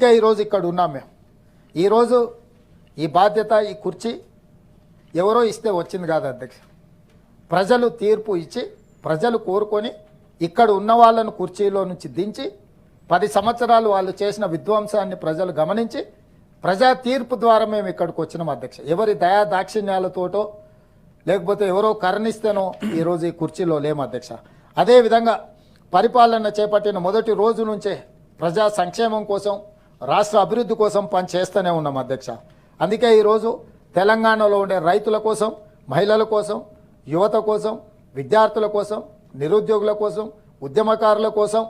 అందుకే ఈరోజు ఇక్కడ ఉన్నాం మేము. ఈరోజు ఈ బాధ్యత ఈ కుర్చీ ఎవరో ఇస్తే వచ్చింది కాదు అధ్యక్ష. ప్రజలు తీర్పు ఇచ్చి ప్రజలు కోరుకొని ఇక్కడ ఉన్న వాళ్ళను కుర్చీలో నుంచి దించి పది సంవత్సరాలు వాళ్ళు చేసిన విధ్వంసాన్ని ప్రజలు గమనించి ప్రజా తీర్పు ద్వారా మేము ఇక్కడికి వచ్చినాం అధ్యక్ష. ఎవరి దయా దాక్షిణ్యాలతోటో లేకపోతే ఎవరో కరుణిస్తేనో ఈరోజు ఈ కుర్చీలో లేము అధ్యక్ష. అదేవిధంగా పరిపాలన చేపట్టిన మొదటి రోజు నుంచే ప్రజా సంక్షేమం కోసం రాష్ట్ర అభివృద్ధి కోసం పని చేస్తూనే ఉన్నాం అధ్యక్ష. అందుకే ఈరోజు తెలంగాణలో ఉండే రైతుల కోసం మహిళల కోసం యువత కోసం విద్యార్థుల కోసం నిరుద్యోగుల కోసం ఉద్యమకారుల కోసం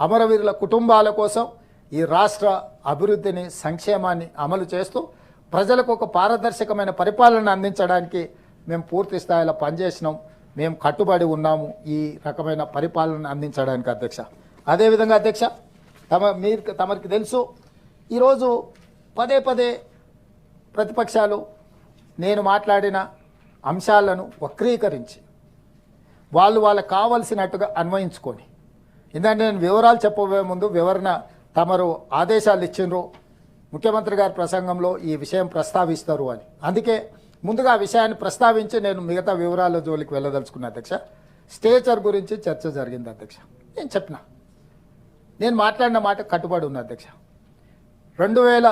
అమరవీరుల కుటుంబాల కోసం ఈ రాష్ట్ర అభివృద్ధిని సంక్షేమాన్ని అమలు చేస్తూ ప్రజలకు ఒక పారదర్శకమైన పరిపాలన అందించడానికి మేము పూర్తి స్థాయిలో పనిచేసినాం. మేము కట్టుబడి ఉన్నాము ఈ రకమైన పరిపాలన అందించడానికి అధ్యక్ష. అదేవిధంగా అధ్యక్ష తమ మీరు తమరికి తెలుసు ఈరోజు పదే పదే ప్రతిపక్షాలు నేను మాట్లాడిన అంశాలను వక్రీకరించి వాళ్ళు వాళ్ళకి కావలసినట్టుగా అన్వయించుకొని ఎందుకంటే నేను వివరాలు చెప్పబోయే ముందు వివరణ తమరు ఆదేశాలు ఇచ్చిండ్రు. ముఖ్యమంత్రి గారి ప్రసంగంలో ఈ విషయం ప్రస్తావిస్తారు అని. అందుకే ముందుగా ఆ విషయాన్ని ప్రస్తావించి నేను మిగతా వివరాల జోలికి వెళ్ళదలుచుకున్నా అధ్యక్ష. స్టేచర్ గురించి చర్చ జరిగింది అధ్యక్ష. నేను చెప్పిన. నేను మాట్లాడిన మాట కట్టుబడి ఉన్న అధ్యక్ష. రెండు వేల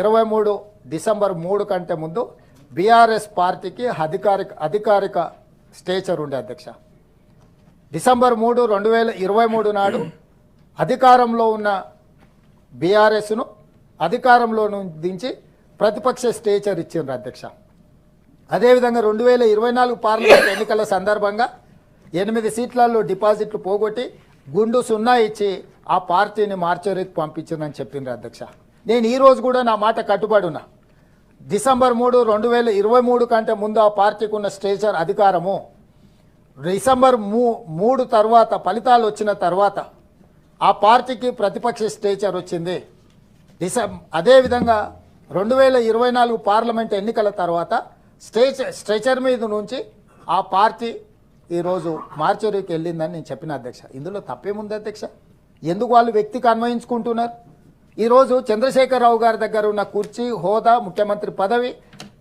ఇరవై మూడు డిసెంబర్ మూడు కంటే ముందు బీఆర్ఎస్ పార్టీకి అధికారిక అధికారిక స్టేచర్ ఉండే అధ్యక్ష. డిసెంబర్ మూడు రెండు వేల ఇరవై మూడు నాడు అధికారంలో ఉన్న బీఆర్ఎస్ను అధికారంలో దించి ప్రతిపక్ష స్టేచర్ ఇచ్చిండ్రు అధ్యక్ష. అదేవిధంగా రెండు వేల ఇరవై నాలుగు పార్లమెంట్ ఎన్నికల సందర్భంగా ఎనిమిది సీట్లలో డిపాజిట్లు పోగొట్టి గుండు సున్నా ఇచ్చి ఆ పార్టీని మార్చరికి పంపించిందని చెప్పిండ్రు అధ్యక్ష. నేను ఈరోజు కూడా నా మాట కట్టుబడి ఉన్నా డిసెంబర్ మూడు రెండు వేల ఇరవై మూడు కంటే ముందు ఆ పార్టీకి ఉన్న స్టేచర్ అధికారము. డిసెంబర్ మూ మూడు తర్వాత ఫలితాలు వచ్చిన తర్వాత ఆ పార్టీకి ప్రతిపక్ష స్టేచర్ వచ్చింది. డిసెం అదేవిధంగా రెండు వేల ఇరవై నాలుగు పార్లమెంట్ ఎన్నికల తర్వాత స్టేచర్ స్ట్రెచర్ మీద నుంచి ఆ పార్టీ ఈరోజు మార్చరీకి వెళ్ళిందని నేను చెప్పిన అధ్యక్ష. ఇందులో తప్పేముంది అధ్యక్ష? ఎందుకు వాళ్ళు వ్యక్తికి అన్వయించుకుంటున్నారు? ఈరోజు చంద్రశేఖరరావు గారి దగ్గర ఉన్న కుర్చీ హోదా ముఖ్యమంత్రి పదవి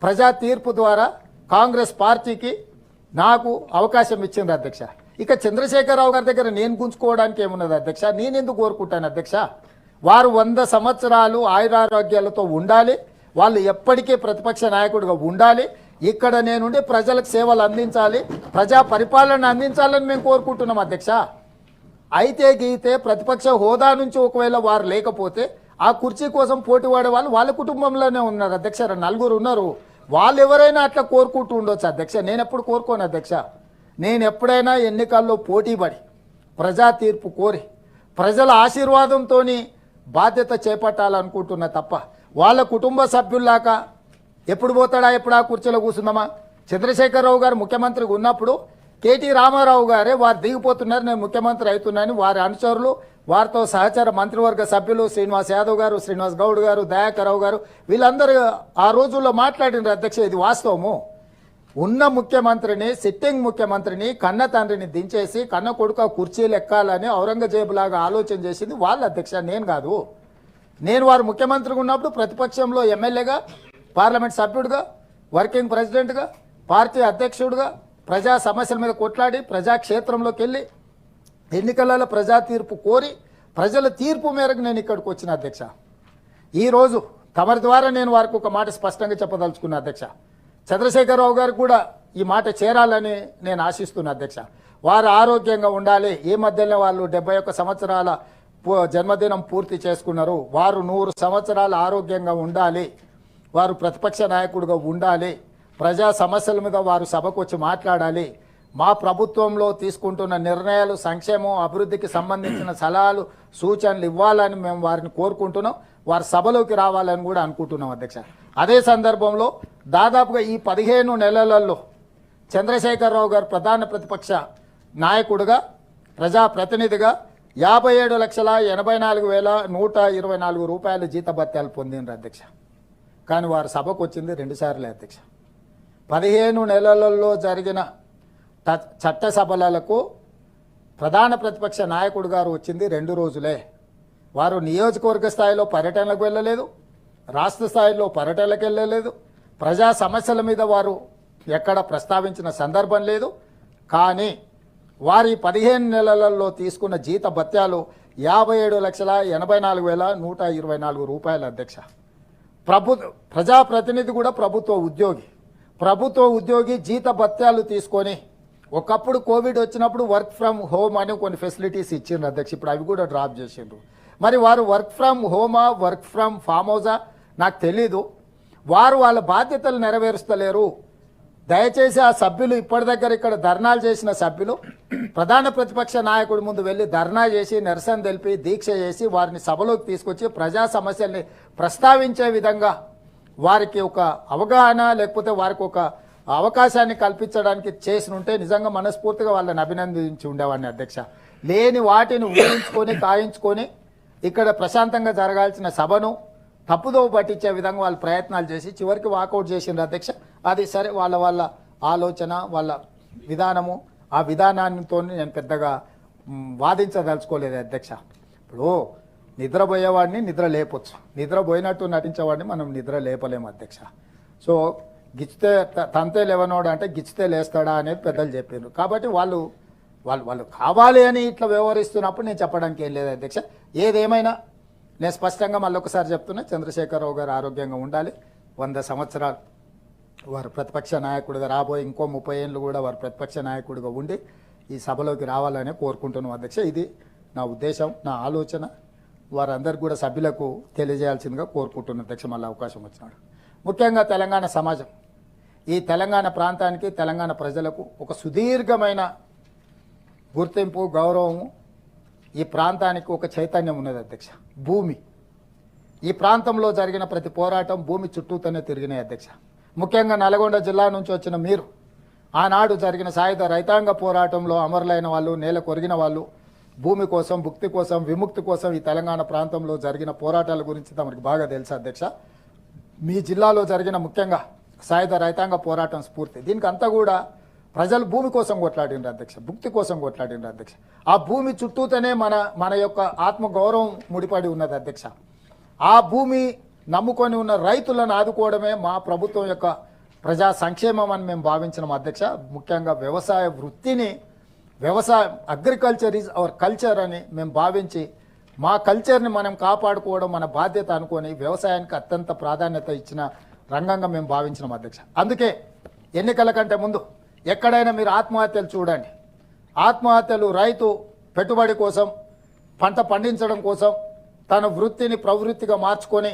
ప్రజా తీర్పు ద్వారా కాంగ్రెస్ పార్టీకి నాకు అవకాశం ఇచ్చింది అధ్యక్ష. ఇక చంద్రశేఖరరావు గారి దగ్గర నేను గుంజుకోవడానికి ఏమున్నది అధ్యక్ష? నేను ఎందుకు కోరుకుంటాను అధ్యక్ష? వారు వంద సంవత్సరాలు ఆయురారోగ్యాలతో ఉండాలి వాళ్ళు ఎప్పటికీ ప్రతిపక్ష నాయకుడిగా ఉండాలి ఇక్కడ నేనుండి ప్రజలకు సేవలు అందించాలి ప్రజా పరిపాలన అందించాలని మేము కోరుకుంటున్నాం అధ్యక్ష. అయితే గీతే ప్రతిపక్ష హోదా నుంచి ఒకవేళ వారు లేకపోతే ఆ కుర్చీ కోసం పోటీ పడే వాళ్ళు వాళ్ళ కుటుంబంలోనే ఉన్నారు అధ్యక్ష. నలుగురు ఉన్నారు. వాళ్ళు ఎవరైనా అట్లా కోరుకుంటూ ఉండొచ్చు అధ్యక్ష. నేను ఎప్పుడు కోరుకోను అధ్యక్ష. నేను ఎప్పుడైనా ఎన్నికల్లో పోటీ పడి ప్రజా తీర్పు కోరి ప్రజల ఆశీర్వాదంతో బాధ్యత చేపట్టాలనుకుంటున్నా తప్ప వాళ్ళ కుటుంబ సభ్యుల్లాగా ఎప్పుడు పోతాడా ఎప్పుడు ఆ కుర్చీలో కూర్చుందామా? చంద్రశేఖరరావు గారు ముఖ్యమంత్రిగా ఉన్నప్పుడు కేటీ రామారావు గారే వారు దిగిపోతున్నారు నేను ముఖ్యమంత్రి అవుతున్నానని వారి అనుచరులు వారితో సహచర మంత్రివర్గ సభ్యులు శ్రీనివాస్ యాదవ్ గారు శ్రీనివాస్ గౌడ్ గారు దయాకర్ గారు వీళ్ళందరూ ఆ రోజుల్లో మాట్లాడిన అధ్యక్ష ఇది వాస్తవము. ఉన్న ముఖ్యమంత్రిని సిట్టింగ్ ముఖ్యమంత్రిని కన్న తండ్రిని దించేసి కన్న కొడుక కుర్చీలు ఎక్కాలని ఔరంగజేబు లాగా ఆలోచన చేసింది వాళ్ళ అధ్యక్ష నేను కాదు. నేను వారు ముఖ్యమంత్రిగా ఉన్నప్పుడు ప్రతిపక్షంలో ఎమ్మెల్యేగా పార్లమెంట్ సభ్యుడిగా వర్కింగ్ ప్రెసిడెంట్గా పార్టీ అధ్యక్షుడిగా ప్రజా సమస్యల మీద కొట్లాడి ప్రజాక్షేత్రంలోకి వెళ్ళి ఎన్నికలలో ప్రజా తీర్పు కోరి ప్రజల తీర్పు మేరకు నేను ఇక్కడికి వచ్చిన అధ్యక్ష. ఈరోజు తమరి ద్వారా నేను వారికి ఒక మాట స్పష్టంగా చెప్పదలుచుకున్న అధ్యక్ష. చంద్రశేఖరరావు గారు కూడా ఈ మాట చేరాలని నేను ఆశిస్తున్నా అధ్యక్ష. వారు ఆరోగ్యంగా ఉండాలి. ఈ మధ్యలో వాళ్ళు డెబ్బై ఒక్క సంవత్సరాల జన్మదినం పూర్తి చేసుకున్నారు. వారు నూరు సంవత్సరాలు ఆరోగ్యంగా ఉండాలి. వారు ప్రతిపక్ష నాయకుడిగా ఉండాలి. ప్రజా సమస్యల మీద వారు సభకు వచ్చి మాట్లాడాలి. మా ప్రభుత్వంలో తీసుకుంటున్న నిర్ణయాలు సంక్షేమం అభివృద్ధికి సంబంధించిన సలహాలు సూచనలు ఇవ్వాలని మేము వారిని కోరుకుంటున్నాం. వారి సభలోకి రావాలని కూడా అనుకుంటున్నాం అధ్యక్ష. అదే సందర్భంలో దాదాపుగా ఈ పదిహేను నెలలలో చంద్రశేఖరరావు గారు ప్రధాన ప్రతిపక్ష నాయకుడిగా ప్రజాప్రతినిధిగా యాభై ఏడు లక్షల ఎనభై నాలుగు వేల నూట ఇరవై నాలుగు రూపాయల జీతభత్యాలు పొందిండ్రు అధ్యక్ష. కానీ వారు సభకు వచ్చింది రెండుసార్లే అధ్యక్ష. పదిహేను నెలలలో జరిగిన చట్టసభలకు చట్ట ప్రధాన ప్రతిపక్ష నాయకుడు గారు వచ్చింది రెండు రోజులే. వారు నియోజకవర్గ స్థాయిలో పర్యటనలకు వెళ్ళలేదు రాష్ట్ర స్థాయిలో పర్యటనలకు వెళ్ళలేదు ప్రజా సమస్యల మీద వారు ఎక్కడ ప్రస్తావించిన సందర్భం లేదు. కానీ వారి పదిహేను నెలలలో తీసుకున్న జీత భత్యాలు యాభై ఏడు లక్షల ఎనభై నాలుగు వేల నూట ఇరవై నాలుగు రూపాయల అధ్యక్ష. ప్రభు ప్రజాప్రతినిధి కూడా ప్రభుత్వ ఉద్యోగి. ప్రభుత్వ ఉద్యోగి జీత భత్యాలు తీసుకొని ఒకప్పుడు కోవిడ్ వచ్చినప్పుడు వర్క్ ఫ్రమ్ హోమ్ అని కొన్ని ఫెసిలిటీస్ ఇచ్చిండ్రు అధ్యక్ష. ఇప్పుడు అవి కూడా డ్రాప్ చేసిండ్రు. మరి వారు వర్క్ ఫ్రమ్ హోమా వర్క్ ఫ్రమ్ ఫామ్ హౌసా నాకు తెలీదు. వారు వాళ్ళ బాధ్యతలు నెరవేరుస్తలేరు. దయచేసి ఆ సభ్యులు ఇప్పటి దగ్గర ఇక్కడ ధర్నాలు చేసిన సభ్యులు ప్రధాన ప్రతిపక్ష నాయకుడి ముందు వెళ్ళి ధర్నా చేసి నిరసన తెలిపి దీక్ష చేసి వారిని సభలోకి తీసుకొచ్చి ప్రజా సమస్యల్ని ప్రస్తావించే విధంగా వారికి ఒక అవగాహన లేకపోతే వారికి ఒక అవకాశాన్ని కల్పించడానికి చేసి ఉంటే నిజంగా మనస్ఫూర్తిగా వాళ్ళని అభినందించి ఉండేవాడిని అధ్యక్ష. లేని వాటిని ఊహించుకొని కాయించుకొని ఇక్కడ ప్రశాంతంగా జరగాల్సిన సభను తప్పుదో పట్టించే విధంగా వాళ్ళు ప్రయత్నాలు చేసి చివరికి వాకౌట్ చేసిండ్రు అధ్యక్ష. అది సరే వాళ్ళ వాళ్ళ ఆలోచన వాళ్ళ విధానము ఆ విధానాన్నితో నేను పెద్దగా వాదించదలుచుకోలేదు అధ్యక్ష. ఇప్పుడు నిద్రపోయేవాడిని నిద్ర లేపొచ్చు. నిద్రపోయినట్టు నటించేవాడిని మనం నిద్ర లేపలేము అధ్యక్ష. సో గిచ్చితే త- తంతే లేవనోడు అంటే గిచ్చితే లేస్తాడా అనేది పెద్దలు చెప్పారు కాబట్టి వాళ్ళు వాళ్ళు వాళ్ళు కావాలి అని ఇట్లా వ్యవహరిస్తున్నప్పుడు నేను చెప్పడానికి ఏం లేదు అధ్యక్ష. ఏదేమైనా నేను స్పష్టంగా మళ్ళీ ఒకసారి చెప్తున్నా చంద్రశేఖరరావు గారు ఆరోగ్యంగా ఉండాలి. వంద సంవత్సరాలు వారు ప్రతిపక్ష నాయకుడిగా రాబోయే ఇంకో ముప్పై ఏళ్ళు కూడా వారు ప్రతిపక్ష నాయకుడిగా ఉండి ఈ సభలోకి రావాలని కోరుకుంటున్నాం అధ్యక్ష. ఇది నా ఉద్దేశం నా ఆలోచన. వారందరికీ కూడా సభ్యులకు తెలియజేయాల్సిందిగా కోరుకుంటున్న అధ్యక్ష మళ్ళీ అవకాశం వచ్చినాడు ముఖ్యంగా తెలంగాణ సమాజం. ఈ తెలంగాణ ప్రాంతానికి తెలంగాణ ప్రజలకు ఒక సుదీర్ఘమైన గుర్తింపు గౌరవము ఈ ప్రాంతానికి ఒక చైతన్యం ఉన్నది అధ్యక్ష. భూమి. ఈ ప్రాంతంలో జరిగిన ప్రతి పోరాటం భూమి చుట్టూతోనే తిరిగినాయి అధ్యక్ష. ముఖ్యంగా నల్గొండ జిల్లా నుంచి వచ్చిన మీరు ఆనాడు జరిగిన సాయుధ రైతాంగ పోరాటంలో అమరులైన వాళ్ళు నేల కొరిగిన వాళ్ళు భూమి కోసం భుక్తి కోసం విముక్తి కోసం ఈ తెలంగాణ ప్రాంతంలో జరిగిన పోరాటాల గురించి తమకు బాగా తెలుసు అధ్యక్ష. మీ జిల్లాలో జరిగిన ముఖ్యంగా సాయుధ రైతాంగ పోరాటం స్ఫూర్తి. దీనికి అంతా కూడా ప్రజలు భూమి కోసం కొట్లాడిండ్రు అధ్యక్ష భుక్తి కోసం కొట్లాడిండ్రు అధ్యక్ష. ఆ భూమి చుట్టూతోనే మన మన యొక్క ఆత్మగౌరవం ముడిపడి ఉన్నది అధ్యక్ష. ఆ భూమి నమ్ముకొని ఉన్న రైతులను ఆదుకోవడమే మా ప్రభుత్వం యొక్క ప్రజా సంక్షేమం అని మేము భావించినాం అధ్యక్ష. ముఖ్యంగా వ్యవసాయ వృత్తిని వ్యవసాయం అగ్రికల్చర్ ఈజ్ అవర్ కల్చర్ అని మేము భావించి మా కల్చర్ని మనం కాపాడుకోవడం మన బాధ్యత అనుకొని వ్యవసాయానికి అత్యంత ప్రాధాన్యత ఇచ్చిన రంగంగా మేము భావించినాం అధ్యక్ష. అందుకే ఎన్నికల కంటే ముందు ఎక్కడైనా మీరు ఆత్మహత్యలు చూడండి. ఆత్మహత్యలు రైతు పెట్టుబడి కోసం పంట పండించడం కోసం తన వృత్తిని ప్రవృత్తిగా మార్చుకొని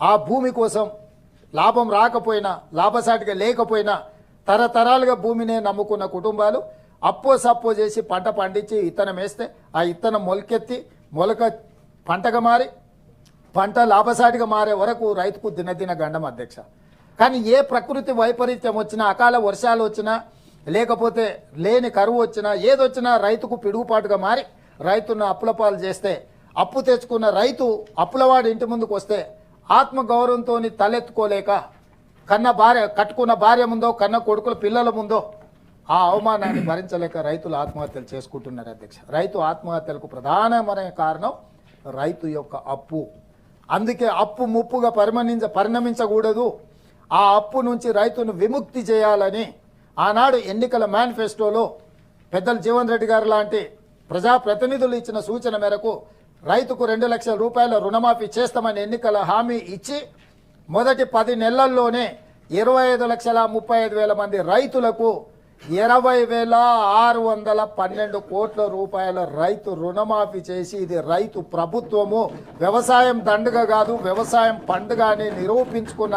ఆ భూమి కోసం లాభం రాకపోయినా లాభసాటిగా లేకపోయినా తరతరాలుగా భూమినే నమ్ముకున్న కుటుంబాలు అప్పో సప్పో చేసి పంట పండించి ఇత్తనం వేస్తే ఆ ఇత్తనం మొలకెత్తి మొలక పంటగా మారి పంట లాభసాటిగా మారే వరకు రైతుకు దినదిన గండం అధ్యక్ష. కానీ ఏ ప్రకృతి వైపరీత్యం వచ్చినా అకాల వర్షాలు వచ్చినా లేకపోతే లేని కరువు వచ్చినా ఏదొచ్చినా రైతుకు పిడుగుపాటుగా మారి రైతును అప్పులపాలు చేస్తే అప్పు తెచ్చుకున్న రైతు అప్పులవాడి ఇంటి ముందుకు వస్తే ఆత్మగౌరవంతో తలెత్తుకోలేక కన్న భార్య కట్టుకున్న భార్య ముందో కన్న కొడుకుల పిల్లల ముందో ఆ అవమానాన్ని భరించలేక రైతులు ఆత్మహత్యలు చేసుకుంటున్నారు అధ్యక్ష. రైతు ఆత్మహత్యలకు ప్రధానమైన కారణం రైతు యొక్క అప్పు. అందుకే అప్పు ముప్పుగా పరిమణించ పరిణమించకూడదు. ఆ అప్పు నుంచి రైతును విముక్తి చేయాలని ఆనాడు ఎన్నికల మేనిఫెస్టోలో పెద్దలు జీవన్ రెడ్డి గారు లాంటి ప్రజాప్రతినిధులు ఇచ్చిన సూచన మేరకు రైతుకు రెండు లక్షల రూపాయల రుణమాఫీ చేస్తామని ఎన్నికల హామీ ఇచ్చి మొదటి పది నెలల్లోనే ఇరవై ఐదు లక్షల ముప్పై ఐదు వేల మంది రైతులకు ఇరవై వేల ఆరు వందల పన్నెండు కోట్ల రూపాయల రైతు రుణమాఫీ చేసి ఇది రైతు ప్రభుత్వము వ్యవసాయం దండుగ కాదు వ్యవసాయం పండుగ అని నిరూపించుకున్న